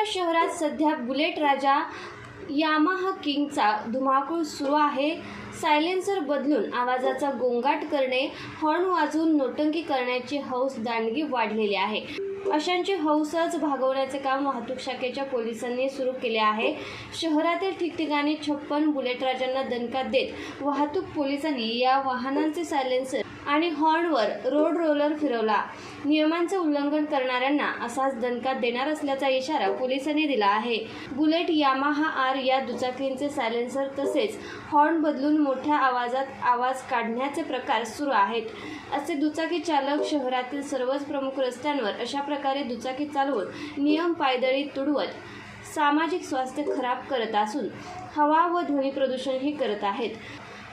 सातारा शहरात सध्या बुलेट राजा यामाहा किंगचा धुमाकूळ सुरू आहे. सायलेन्सर बदलून आवाजाचा गोंगाट करणे हॉर्न वाजवून नोटंकी करण्याची हौस दांडगी वाढलेली आहे. अशांची हौसच भागवण्याचे काम वाहतूक शाखेच्या पोलिसांनी सुरू केले आहे. शहरातील ठिकठिकाणी छप्पन बुलेट राजांना दणका देत वाहतूक पोलिसांनी या वाहनांचे सायलेन्सर आणि हॉर्नवर रोड रोलर फिरवला. नियमांचे उल्लंघन करणाऱ्यांना असाच दणका देणार असल्याचा इशारा पोलिसांनी दिला आहे. बुलेट यामाहा आर या दुचाकींचे सायलेन्सर तसेच हॉर्न बदलून मोठ्या आवाजात आवाज काढण्याचे प्रकार सुरू आहेत. असे दुचाकी चालक शहरातील सर्वच प्रमुख रस्त्यांवर अशा प्रकारे दुचाकी चालवून नियम पायदळी तुडवत सामाजिक स्वास्थ्य खराब करत असून हवा व ध्वनी प्रदूषणही करत आहेत.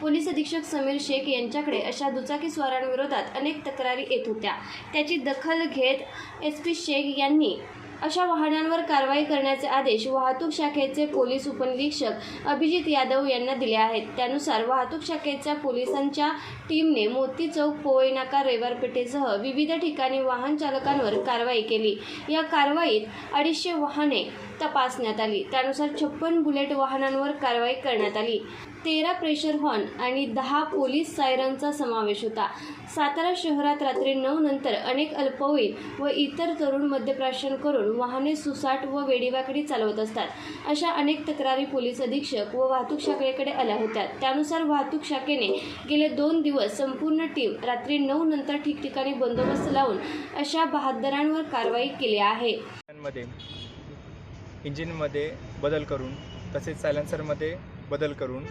पोलीस अधीक्षक समीर शेख यांच्याकडे अशा दुचाकी स्वारांविरोधात अनेक तक्रारी येत होत्या. त्याची दखल घेत एस पी शेख यांनी अशा वाहनांवर कारवाई करण्याचे आदेश वाहतूक शाखेचे पोलीस उपनिरीक्षक अभिजित यादव यांना दिले आहेत. त्यानुसार वाहतूक शाखेच्या पोलिसांच्या टीमने मोती चौक पोवई नाका रविवार पेठेसह विविध ठिकाणी वाहन चालकांवर कारवाई केली. या कारवाईत अडीचशे वाहने तपासण्यात आली. त्यानुसार छप्पन बुलेट वाहनांवर कारवाई करण्यात आली. तेरा प्रेशर हॉर्न आणि दहा पोलीस सायरनचा समावेश होता. सातारा शहरात रात्री नऊ नंतर अनेक अल्पवयीन व इतर तरुण मद्यप्राशन करून वाहने सुसाट व वेडीवाकडी चालवत असतात. अशा अनेक तक्रारी पोलीस अधीक्षक व वाहतूक शाखेकडे आल्या होत्या. त्यानुसार वाहतूक शाखेने गेले दोन दिवस संपूर्ण टीम रात्री नऊ नंतर ठिकठिकाणी बंदोबस्त लावून अशा बहादरांवर कारवाई केली आहे. इंजिनमध्ये बदल करून तसेच सायलेन्सरमध्ये बदल करून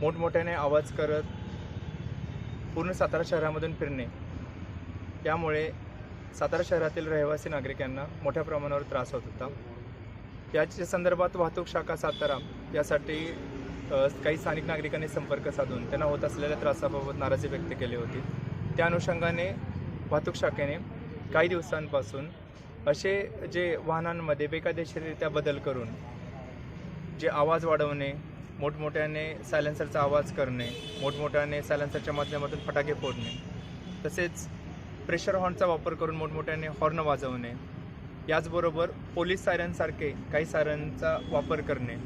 मोठमोठ्याने आवाज करत पूर्ण सातारा शहरामधून फिरणे. यामुळे सातारा शहरातील रहिवासी नागरिकांना मोठ्या प्रमाणावर त्रास होत होता. याच्या संदर्भात वाहतूक शाखा सातारा यासाठी काही स्थानिक नागरिकांनी संपर्क साधून त्यांना होत असलेल्या त्रासाबाबत नाराजी व्यक्त केली होती. त्या अनुषंगाने वाहतूक शाखेने काही दिवसांपासून असे जे वाहनांमध्ये बेकायदेशीररित्या बदल करून जे आवाज वाढवणे मोठमोठ्याने सायलेन्सरचा आवाज करणे मोठमोठ्याने सायलेन्सरच्या माध्यमातून फटाके फोडणे तसेच प्रेशर हॉर्नचा वापर करून मोठमोठ्याने हॉर्न वाजवणे याचबरोबर पोलीस सायरनसारखे काही सायरनचा वापर करणे.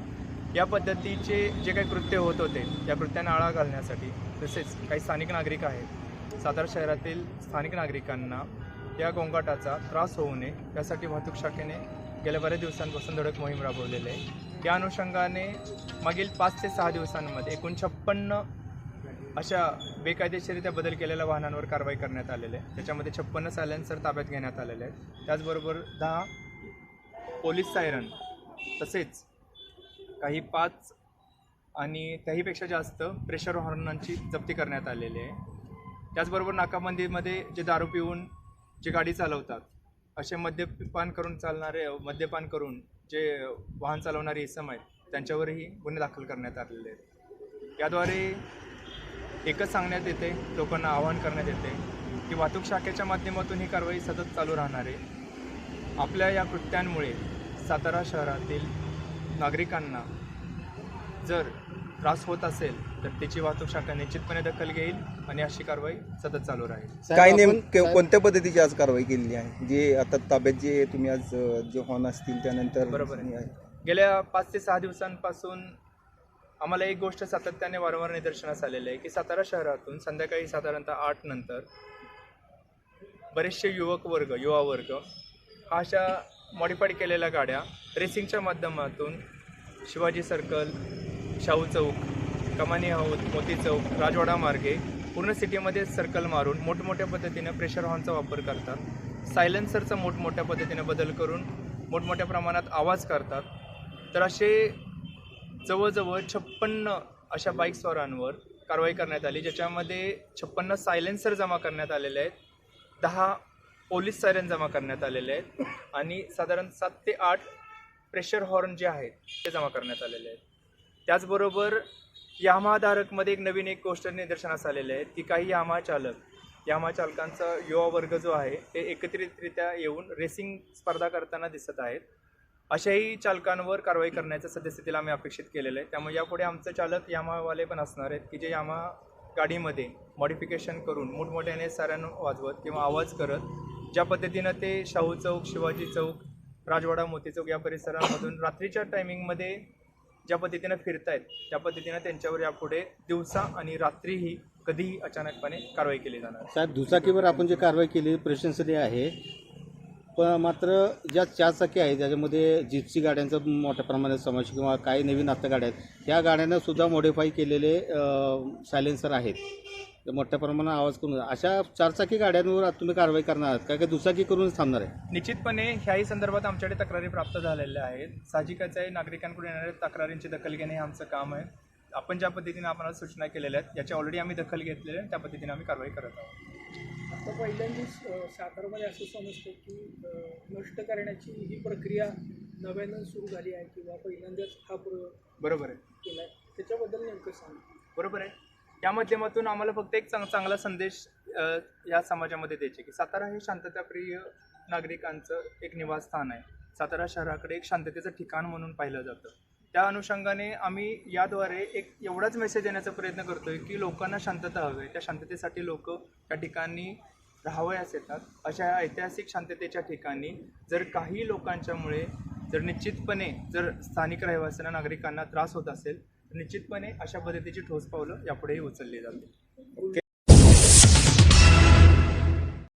या पद्धतीचे जे काही कृत्य होत होते या कृत्यांना आळा घालण्यासाठी तसेच काही स्थानिक नागरिक आहेत. सातारा शहरातील स्थानिक नागरिकांना या गोंगाटाचा त्रास होऊ नये यासाठी वाहतूक शाखेने गेल्या बऱ्याच दिवसांपासून धडक मोहीम राबवलेली आहे. त्या अनुषंगाने मागील पाच ते सहा दिवसांमध्ये एकूण छप्पन्न अशा बेकायदेशीरित्या बदल केलेल्या वाहनांवर कारवाई करण्यात आलेली आहे. त्याच्यामध्ये छप्पन्न सायलेन्सर ताब्यात घेण्यात आलेले आहेत. त्याचबरोबर दहा पोलीस सायरन तसेच काही पाच आणि त्याहीपेक्षा जास्त प्रेशर हॉर्नांची जप्ती करण्यात आलेली आहे. त्याचबरोबर नाकाबंदीमध्ये जे दारू पिऊन जे गाडी चालवतात असे मद्यपान करून चालणारे मद्यपान करून जे वाहन चालवणारे इसम आहेत त्यांच्यावरही गुन्हे दाखल करण्यात आलेले आहेत. याद्वारे एकच सांगण्यात येते लोकांना आवाहन करण्यात येते की वाहतूक शाखेच्या माध्यमातून ही कारवाई सतत चालू राहणार आहे. आपल्या या कृत्यांमुळे सातारा शहरातील नागरिकांना जर त्रास होत असेल तर त्याची वाहतूक शाखा निश्चितपणे दखल घेईल आणि अशी कारवाई सतत चालू राहील. काय नेमकं कोणत्या पद्धतीची आज कारवाई केलेली आहे? जे आता ताब्यात जे तुम्ही आज अ, जे हॉर्न असतील त्यानंतर बरोबर आहे. गेल्या पाच ते सहा दिवसांपासून आम्हाला एक गोष्ट सातत्याने वारंवार निदर्शनास आलेलं आहे की सातारा शहरातून संध्याकाळी साधारणतः आठ नंतर बरेचसे युवक वर्ग युवा वर्ग हा अशा मॉडिफाईड केलेल्या गाड्या रेसिंगच्या माध्यमातून शिवाजी सर्कल शाहू चौक कमानी हौद मोती चौक राजवाडा मार्गे पूर्ण सिटीमध्ये सर्कल मारून मोठमोठ्या पद्धतीनं प्रेशर हॉर्नचा वापर करतात. सायलेन्सरचा मोठमोठ्या पद्धतीनं बदल करून मोठमोठ्या प्रमाणात आवाज करतात. तर असे जवळजवळ छप्पन्न अशा बाईकस्वारांवर कारवाई करण्यात आली ज्याच्यामध्ये छप्पन्न सायलेन्सर जमा करण्यात आलेले आहेत. दहा पोलीस सायरन जमा करण्यात आलेले आहेत. आणि साधारण सात ते आठ प्रेशर हॉर्न जे आहेत ते जमा करण्यात आलेले आहेत. त्याचबरोबर यामाधारकमध्ये एक नवीन एक गोष्ट निदर्शनास आलेले आहेत. की काही यामा चालक यामा चालकांचा युवा वर्ग जो आहे ते एकत्रितरित्या येऊन रेसिंग स्पर्धा करताना दिसत आहेत. अशाही चालकांवर कारवाई करण्याच्या सद्यस्थितीला आम्ही अपेक्षित केलेलं आहे. त्यामुळे यापुढे आमचं चालक यामावाले पण असणार आहेत की जे यामा गाडीमध्ये मॉडिफिकेशन करून मोठमोठ्याने साऱ्यानं वाजवत किंवा आवाज करत ज्या पद्धतीनं ते शाहू चौक शिवाजी चौक राजवाडा मोतीचौक या परिसरामधून रात्रीच्या टायमिंगमध्ये ज्या पद्धतीनं फिरतायत त्या पद्धतीनं त्यांच्यावर यापुढे दिवसा आणि रात्रीही कधीही अचानकपणे कारवाई केली जाणार. साहेब दुचाकीवर आपण जी कारवाई केली प्रशंसनीय आहे. पण मात्र ज्या चारचाकी आहेत ज्याच्यामध्ये जिप्सी गाड्यांचा मोठ्या प्रमाणात समावेश किंवा काही नवीन आत्ता गाड्या आहेत त्या गाड्यांना सुद्धा मॉडिफाय केलेले सायलेन्सर आहेत. मोठ्या प्रमाणात आवाज करून अशा चारचाकी गाड्यांवर तुम्ही कारवाई करणार आहात? का की दुचाकी करूनच थांबणार आहे? निश्चितपणे ह्याही संदर्भात आमच्याकडे तक्रारी प्राप्त झालेल्या आहेत. साहजिकच आहे नागरिकांकडून येणाऱ्या तक्रारींची दखल घेणे हे आमचं काम आहे. आपण ज्या पद्धतीने आपल्याला सूचना केलेल्या आहेत याची ऑलरेडी आम्ही दखल घेतलेली आहे त्या पद्धतीने आम्ही कारवाई करत आहोत. आता पहिल्यांदाच सातारमध्ये असं समजतं की नष्ट करण्याची ही प्रक्रिया नव्यानं सुरू झाली आहे किंवा पहिल्यांदाच हा प्रयोग बरोबर आहे. केला आहे त्याच्याबद्दल नेमकं सांग. बरोबर आहे. या माध्यमातून आम्हाला फक्त एक चांग चांगला संदेश या समाजामध्ये द्यायचे की सातारा हे शांतताप्रिय नागरिकांचं एक निवासस्थान आहे. सातारा शहराकडे एक शांततेचं ठिकाण म्हणून पाहिलं जातं. त्या अनुषंगाने आम्ही याद्वारे एक एवढाच मेसेज देण्याचा प्रयत्न करतोय की लोकांना शांतता हवी. आहे त्या शांततेसाठी लोक त्या ठिकाणी राहावयास येतात. अशा या ऐतिहासिक शांततेच्या ठिकाणी जर काही लोकांच्यामुळे जर निश्चितपणे जर स्थानिक रहिवाशांना नागरिकांना त्रास होत असेल निश्चितपणे अशा पद्धतीची ठोस पावलं यापुढेही उचलली जातील.